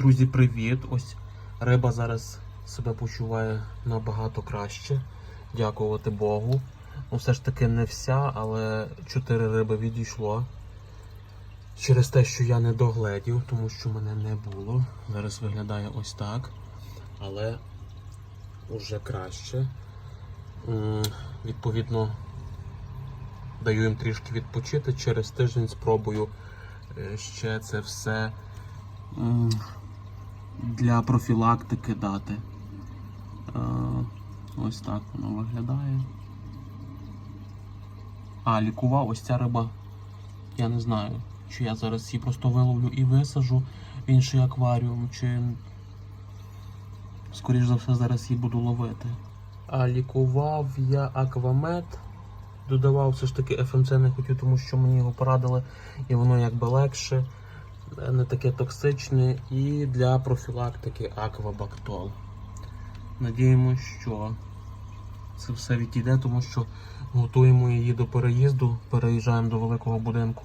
Друзі, привіт! Ось риба зараз себе почуває набагато краще. Дякувати Богу. Ну, все ж таки не вся, але чотири риби відійшло. Через те, що я не догледів, тому що мене не було. Зараз виглядає ось так. Але уже краще. Відповідно, даю їм трішки відпочити. Через тиждень спробую е, ще це все для профілактики дати. Е, Ось так воно виглядає. А, лікував ось ця риба. Я не знаю, чи я зараз її просто виловлю і висажу в інший акваріум, чи скоріш за все зараз її буду ловити. А лікував я аквамед. Додавав все ж таки ФМЦ не хотів, тому що мені його порадили, і воно якби легше, не таке токсичне. І для профілактики аквабактол. Надіємося, що це все відійде, тому що готуємо її до переїзду, переїжджаємо до великого будинку.